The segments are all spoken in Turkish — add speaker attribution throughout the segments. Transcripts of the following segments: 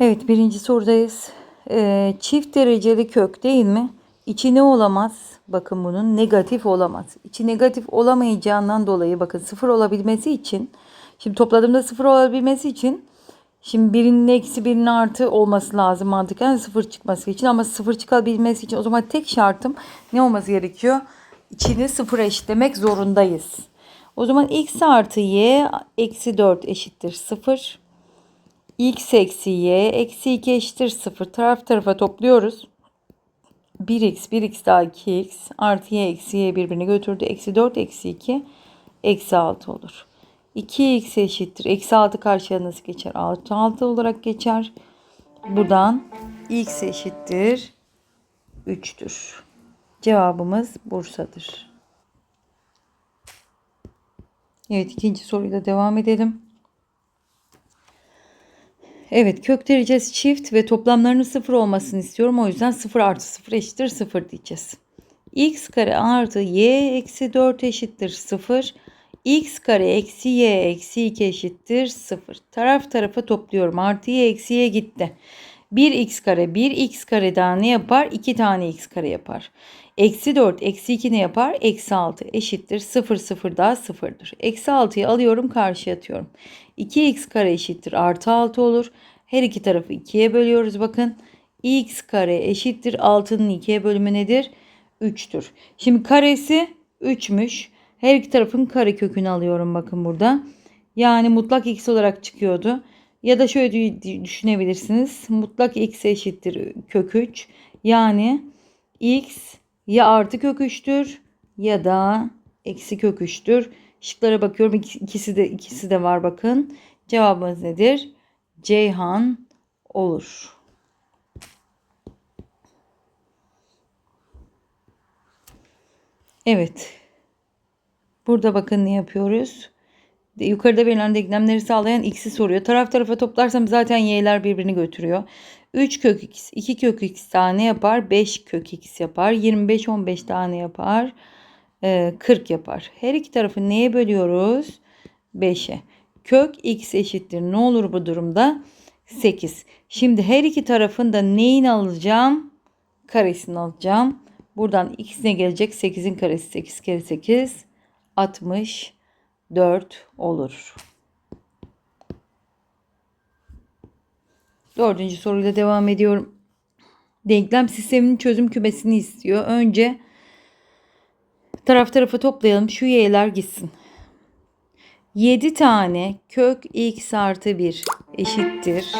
Speaker 1: Evet birinci sorudayız. Ee, çift dereceli kök değil mi? İçi ne olamaz? Bakın bunun negatif olamaz. İçi negatif olamayacağından dolayı bakın sıfır olabilmesi için şimdi topladığımda sıfır olabilmesi için şimdi birinin eksi birinin artı olması lazım mantıken sıfır çıkması için ama sıfır çıkabilmesi için o zaman tek şartım ne olması gerekiyor? İçini sıfıra eşitlemek zorundayız. O zaman x artı y eksi 4 eşittir 0 x eksi y eksi 2 eşittir 0. Taraf tarafa topluyoruz. 1x 1x daha 2x artı y eksi y birbirini götürdü. Eksi 4 eksi 2 eksi 6 olur. 2x eşittir. Eksi 6 karşıya nasıl geçer? Artı 6 olarak geçer. Buradan x eşittir 3'tür. Cevabımız Bursa'dır. Evet ikinci soruyla devam edelim. Evet kök derecesi çift ve toplamlarının sıfır olmasını istiyorum. O yüzden 0 artı 0 eşittir 0 diyeceğiz. x kare artı y eksi 4 eşittir 0. x kare eksi y eksi 2 eşittir 0. Taraf tarafa topluyorum. Artı y eksi y gitti. 1x kare 1x kare daha ne yapar? 2 tane x kare yapar. Eksi 4 eksi 2 ne yapar? Eksi 6 eşittir 0 0 daha 0'dır. Eksi 6'yı alıyorum karşıya atıyorum. 2x kare eşittir artı 6 olur. Her iki tarafı 2'ye bölüyoruz bakın. x kare eşittir 6'nın 2'ye bölümü nedir? 3'tür. Şimdi karesi 3'müş. Her iki tarafın kare kökünü alıyorum bakın burada. Yani mutlak x olarak çıkıyordu. Ya da şöyle düşünebilirsiniz. Mutlak x eşittir kök 3. Yani x ya artı kök 3'tür ya da eksi kök 3'tür. Şıklara bakıyorum. İkisi de ikisi de var bakın. Cevabımız nedir? Ceyhan olur. Evet. Burada bakın ne yapıyoruz? Yukarıda verilen denklemleri sağlayan x'i soruyor. Taraf tarafa toplarsam zaten y'ler birbirini götürüyor. 3 kök x, 2 kök x tane yapar. 5 kök x yapar. 25, 15 tane yapar. 40 yapar. Her iki tarafı neye bölüyoruz? 5'e. Kök x eşittir. Ne olur bu durumda? 8. Şimdi her iki tarafın da neyini alacağım? Karesini alacağım. Buradan x ne gelecek? 8'in karesi 8 kere 8 64 olur. Dördüncü soruyla devam ediyorum. Denklem sisteminin çözüm kümesini istiyor. Önce taraf tarafa toplayalım. Şu y'ler gitsin. 7 tane kök x artı 1 eşittir.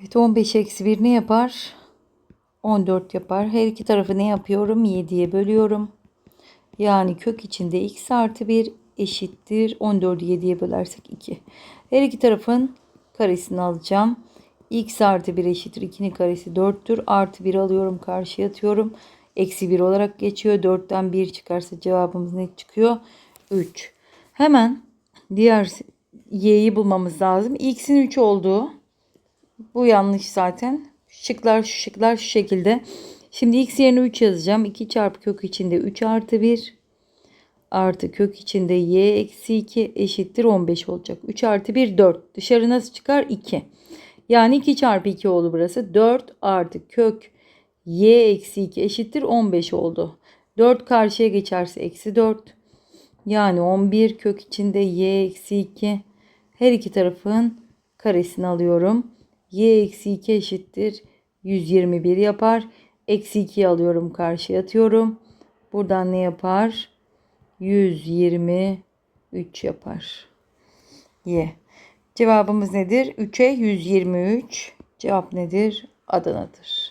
Speaker 1: Evet 15 eksi 1 ne yapar? 14 yapar. Her iki tarafı ne yapıyorum? 7'ye bölüyorum. Yani kök içinde x artı 1 eşittir. 14'ü 7'ye bölersek 2. Her iki tarafın karesini alacağım. x artı 1 eşittir. 2'nin karesi 4'tür. Artı 1 alıyorum. Karşıya atıyorum. Eksi 1 olarak geçiyor. 4'ten 1 çıkarsa cevabımız ne çıkıyor? 3. Hemen diğer y'yi bulmamız lazım. x'in 3 olduğu. Bu yanlış zaten. Şıklar şu şıklar şu şekilde. Şimdi x yerine 3 yazacağım. 2 çarpı kök içinde 3 artı 1 artı kök içinde y eksi 2 eşittir 15 olacak. 3 artı 1 4. Dışarı nasıl çıkar? 2. Yani 2 çarpı 2 oldu burası. 4 artı kök y eksi 2 eşittir 15 oldu. 4 karşıya geçerse eksi 4. Yani 11 kök içinde y eksi 2. Her iki tarafın karesini alıyorum. Y eksi 2 eşittir 121 yapar. Eksi 2'yi alıyorum karşıya atıyorum. Buradan ne yapar? 123 yapar. Y. Cevabımız nedir? 3'e 123. Cevap nedir? Adana'dır.